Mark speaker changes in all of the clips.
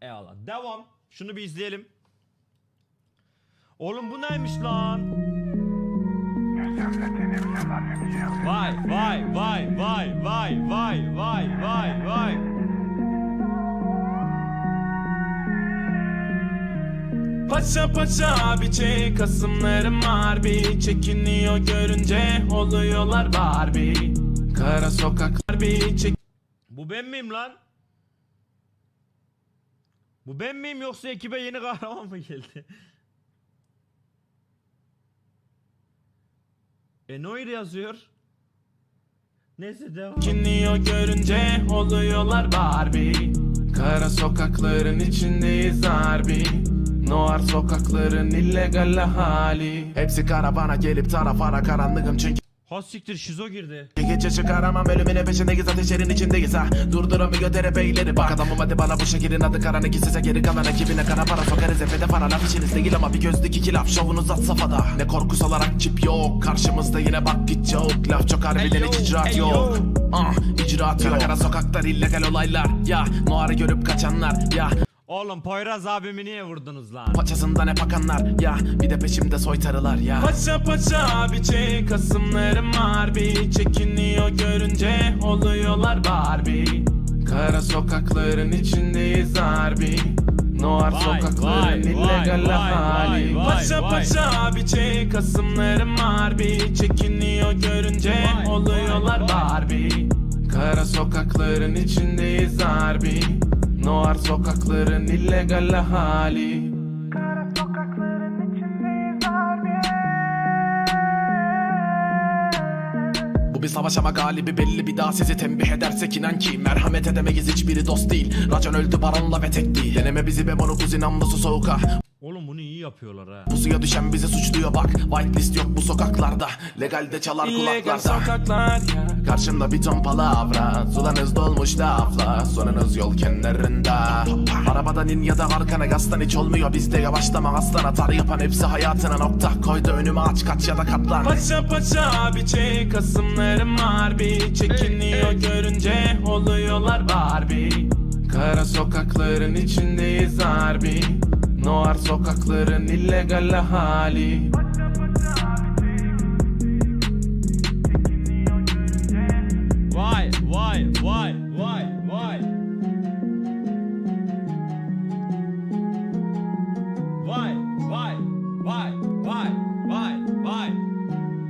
Speaker 1: Eyvallah. Devam. Şunu bir izleyelim. Oğlum bu neymiş lan? Vay vay vay vay vay vay vay vay vay.
Speaker 2: Paşa paşa biçe kasımlarım var bir Çekiniyor görünce oluyorlar Barbie Kara sokaklar bir çek
Speaker 1: Bu ben miyim lan? Bu ben miyim yoksa ekibe yeni kahraman mı geldi? E Noir yazıyor. Neyse devam.
Speaker 2: Çekiniyor görünce oluyorlar Barbie Kara sokakların içindeyiz harbi Noir sokakların illegal hali Hepsi karavana gelip tarafana karanlığım çünkü
Speaker 1: Ha siktir şizo girdi.
Speaker 2: Gece çıkaramam ölümüne peşindeyiz ateşlerin içindeyiz ha. Durduramıyor terebeyleri bak. Adamım hadi bana bu şehrin adı. Karanlık size geri kalan ekibine kara para sokarız. Epede para laf işiniz değil ama bir gözlük iki laf. Şovunuz at safhada. Ne korkus olarak çip yok. Karşımızda yine bak git çok Laf çok harbiden hiç icraat yok. Ah icraat yok. Kara sokaklar illegal olaylar. Ya Noir'ı görüp kaçanlar. Ya
Speaker 1: Oğlum Poyraz abimi niye vurdunuz lan?
Speaker 2: Paçasından hep akanlar ya Bir de peşimde soytarılar ya. Paça paça biçe kasımlarım harbi Çekiniyor görünce oluyorlar Barbie. Kara sokakların içindeyiz harbi Noir
Speaker 1: Vay,
Speaker 2: sokakların
Speaker 1: vay,
Speaker 2: illegal
Speaker 1: vay,
Speaker 2: hali.
Speaker 1: vay, vay,
Speaker 2: Paça
Speaker 1: vay.
Speaker 2: paça kasımlarım harbi Çekiniyor görünce
Speaker 1: Vay,
Speaker 2: oluyorlar
Speaker 1: vay, vay.
Speaker 2: Barbie. Kara sokakların içindeyiz harbi Noir sokakların illegal hali Bu bir savaş ama galibi belli. Bir daha sizi tembih edersek inan ki Merhamet edemeyiz. Hiçbiri dost değil. Racan öldü baronla ve tek değil. Deneme bizi be bunu kuzin su soğuk
Speaker 1: yapıyorlar ha.
Speaker 2: Pusuya düşen bizi suçluyor bak. Whitelist yok bu sokaklarda. Legalde çalar kulaklarda.
Speaker 3: sokaklar ya.
Speaker 2: Karşımda bir ton palavra Sularınız dolmuş lafla Sonunuz yol kenarında. Arabadan in ya da arkana. Gazdan hiç olmuyor. Bizde yavaşlama aslan atar. Yapan Hepsi hayatına nokta. Koydu önüme aç kaç ya da katlan. Paça paça biçe kasımlarım harbi Çekiniyor görünce oluyorlar Barbie. Kara sokakların içindeyiz harbi Noir sokakların illegal hali
Speaker 1: Vay vay vay vay vay. Vay vay vay vay vay vay.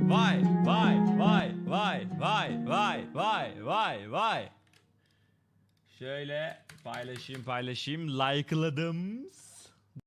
Speaker 1: Vay vay vay vay vay vay vay vay. Şöyle paylaşayım paylaşayım. Like'ladım.